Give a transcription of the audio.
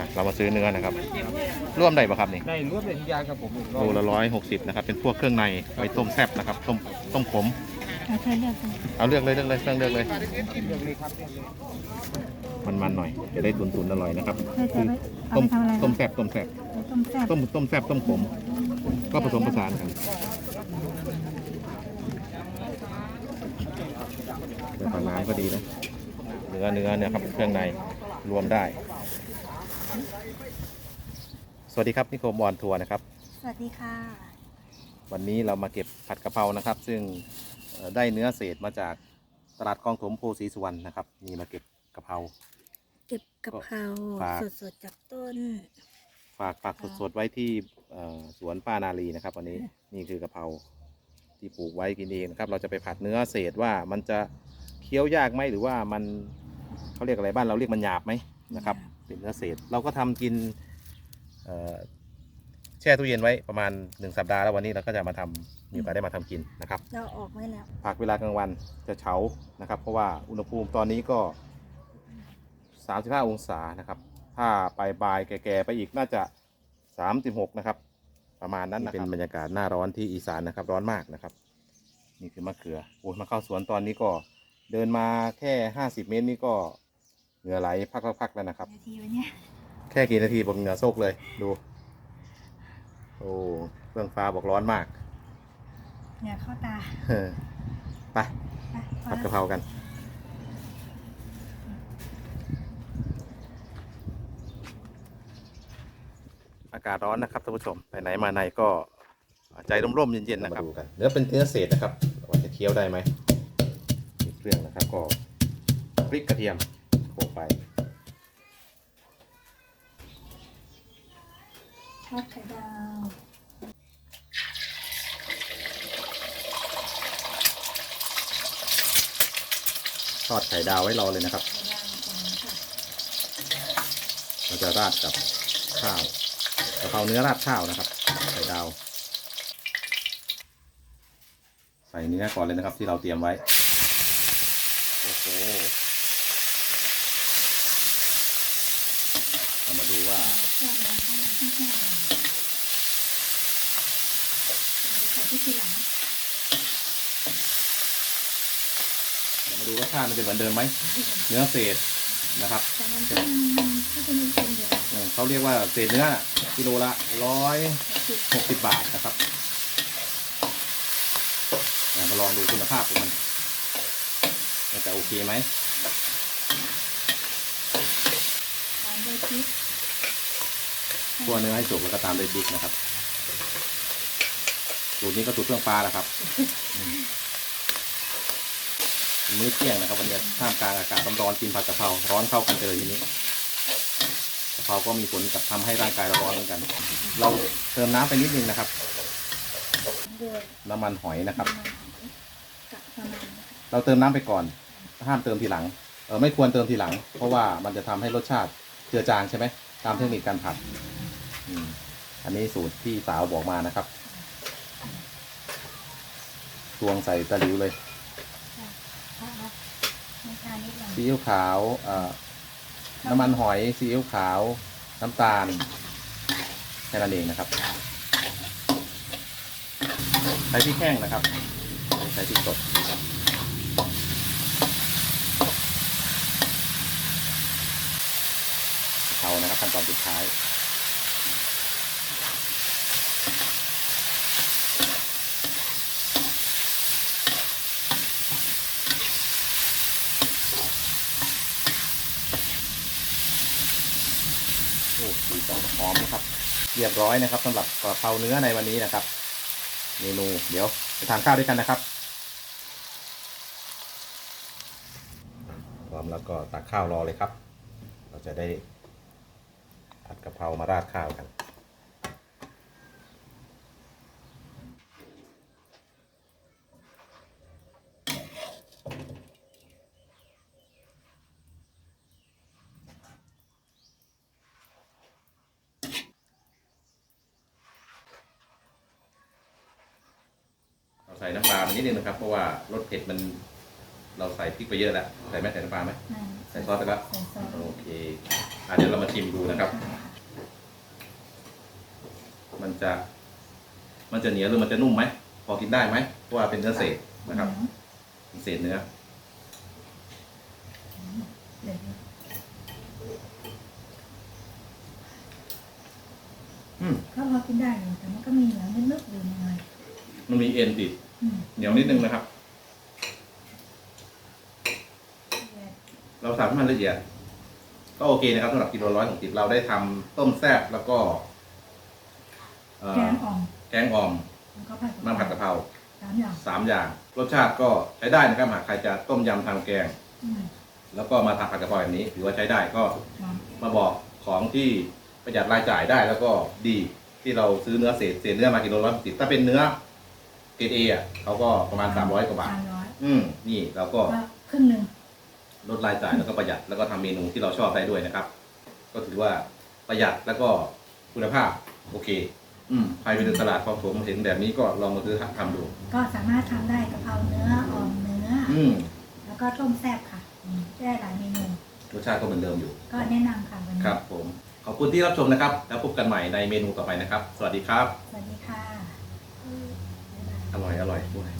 อะเรามาซื้อเนื้อนะครับ ร่วมได้ปะครับนี่ได้รวบเลยทุกอย่างครับผมโลละร้อยหกสิบนะครับ เป็นพวกเครื่องในไว้ต้มแซ่บนะครับ ต้มต้มขม เอาเธอเลือกเลยเอาเลือกเลยเลือกเลยเครื่องเลือกเลยเรื่องนี้ครับเรื่องนี้มันมันๆหน่อย จะได้ตุนๆอร่อยนะครับเธอจะไปเอาต้มไปทำอะไรต้มแซ่บต้มแซ่บต้มแซ่บต้มต้มแซ่บต้มขม ก็ผสมผสานกันแต่ปลาน้ำก็ดีนะเนื้อเนื้อเนี่ยครับเครื่องในรวมได้ สวัสดีครับนิโคมออนทัวร์นะครับ สวัสดีค่ะ วันนี้เรามาเก็บผัดกะเพรานะครับ ซึ่งเอ่อได้เนื้อเศษมาจากตลาดคลองถมโพสีสุวรรณนะครับนี่มาเก็บกะเพรา เก็บกะเพราฝาก สดๆจากต้น ฝากฝากสดๆไว้ที่เอ่อสวนป้านาลีนะครับวันนี้นี่คือกะเพราที่ปลูกไว้กินเองนะครับ เราจะไปผัดเนื้อเศษว่ามันจะเคี้ยวยากไหมหรือว่ามันเขาเรียกอะไรบ้านเราเรียกมันหยาบไหมนะครับ เป็นเนื้อเศษ เราก็ทำกินเอ่อแช่ตู้เย็นไว้ประมาณหนึ่งสัปดาห์แล้ววันนี้เราก็จะมาทำมีโอกาสได้มาทำกินนะครับเราออกไว้แล้วผักเวลากลางวันจะเฉานะครับ เพราะว่าอุณหภูมิตอนนี้ก็ 35 องศานะครับ ถ้าไปบายแก่ๆไปอีกน่าจะ 36 นะครับ ประมาณนั้นนะครับเป็นบรรยากาศหน้าร้อนที่อีสานนะครับ ร้อนมากนะครับ นี่คือมะเขือโอ้ยมาเข้าสวนตอนนี้ก็เดินมาแค่ 50 เมตรนี่ก็ เหงื่อไหลพักๆๆแล้วนะครับ นาทีวันเนี้ยแค่กี่นาทีผมเหงื่อโซกเลยดู โอ้เฟื่องฟ้าบอกร้อนมากเนี่ยเข้าตาไปไปพอผัดแล้วกะเพรากัน อากาศร้อนนะครับท่านผู้ชมไปไหนมาไหนก็ใจร่มๆเย็นๆนะครับ ดูกันเนื้อเป็นเนื้อเศษนะครับว่าจะเคี้ยวได้ไหมมีเครื่องนะครับก็พริกกระเทียมโข ลกไปทอดไข่ดาวทอดไข่ดาวไว้รอเลยนะครับไข่ดาวก่อนค่ะเราจะราดกับข้าวกะเพราเนื้อราดข้าวนะครับ ไข่ดาว ใส่เนื้อก่อนเลยนะครับที่เราเตรียมไว้ โอ้โห เรามาดูว่าแซ่บแล้วให้มันแห้งๆหน่อยเราจะใส่ที่ทีหลังเรามาดูรสชาติมันจะเหมือนเดิมไหมเนื้อเศษนะครับแต่มันก็ยังก็จะมีเค็มอยู่นะเออเขาเรียกว่าเศษเนื้อกิโลละร้อยสิบหกสิบบาทนะครับเดี๋ยวมาลองดูคุณภาพของมันว่าจะโอเคไหม ตาม ด้วยพริกคั่วเนื้อให้สุกแล้วก็ตามด้วยพริกนะครับสูตรนี้ก็สูตรเครื่องปลาแหละครับอืมเป็นมื้อเที่ยงนะครับวันนี้ท่ามกลางอากาศร้อนๆกินผัดกะเพราร้อนเข้ากันเลยทีนี้กะเพราก็มีผลกับทำให้ร่างกายเราร้อนเหมือนกัน เราเติมน้ำไปนิดนึงนะครับด้วยน้ำมันหอยนะครับน้ำมันหอยกับประมาณนะคะเราเติมน้ำไปก่อนห้ามเติมทีหลังเออไม่ควรเติมทีหลัง เพราะว่ามันจะทำให้รสชาติ เจือจางใช่ไหมตามเทคนิคการผัดอันนี้สูตรที่สาวบอกมานะครับ ตวงใส่ตะหลิวเลยเอาเอาน้ำตาลนิดหน่อยซีอิ๊วขาวน้ำมันหอยซีอิ๊วขาว น้ำตาลแค่นั้นเองนะครับใส่พริกแห้งนะครับใส่พริกสด เทานะครับขั้นตอนสุดท้ายโอ้สีสันหอมนะครับ เรียบร้อยนะครับสำหรับกะเพราเนื้อในวันนี้นะครับ เมนูเดี๋ยวไปทานข้าวด้วยกันนะครับพร้อมแล้วก็ตักข้าวรอเลยครับ เราจะได้ ผัดกะเพรามาราดข้าวกัน เราใส่น้ำปลาไปนิดนึงนะครับ เพราะว่ารสเผ็ดมันเราใส่พริกไปเยอะแล้วใส่ไหมใส่น้ำปลาไหมนั่นใส่ซอสไปแล้วใส่ซอสโอเคเคอะเดี๋ยวเรามาชิมดูนะครับมัน จะ มันจะเหนียวหรือมันจะนุ่มไหมพอกินได้ไหมเพราะว่าเป็นเนื้อเศษนะครับเป็นเศษเนื้อเดี๋ยวอืมก็พอกินได้อยู่แต่มันก็มีเหนียวนึกๆอยู่หน่อยมันมีเอ็นติดอืมเหนียวนิดนึงนะครับ เราทำให้มันละเอียด ก็โอเคนะครับสำหรับกิโลร้อยหกสิบเราได้ทำต้มแซ่บแล้วก็ เอ่อแกงอ่อมแกงอ่อมแล้วก็ผัดมันผัดกะเพราสามอย่างสามอย่าง รสชาติก็ใช้ได้นะครับหากใครจะต้มยำทำแกง อืมแล้วก็มาทำผัดกะเพราแบบนี้ถือว่าใช้ได้ก็หอมมาบอกของที่ประหยัดรายจ่ายได้แล้วก็ดีที่เราซื้อเนื้อเศษเศษเนื้อมากิโลร้อยสิบถ้าเป็นเนื้อเกรดเอะเขาก็ประมาณสามร้อยกว่าบาท สามร้อยอืมนี่เราก็ ก็ครึ่งหนึ่งลดรายจ่ายแล้วก็ประหยัดแล้วก็ทำเมนูที่เราชอบได้ด้วยนะครับ ก็ถือว่าประหยัดแล้วก็คุณภาพโอเค อืมใครไปเดินตลาดคลองถมเห็นแบบนี้ก็ลองมาซื้อทำดู ก็สามารถทำได้กะเพราเนื้ออ่อมเนื้อออืมแล้วก็ต้มแซ่บค่ะอืมได้หลายเมนูรสชาติก็เหมือนเดิมอยู่ ก็แนะนำค่ะวันนี้ครับผม ขอบคุณที่รับชมนะครับ แล้วพบกันใหม่ในเมนูต่อไปนะครับ สวัสดีครับ สวัสดีค่ะบ๊ายบาย อร่อยอร่อยด้วย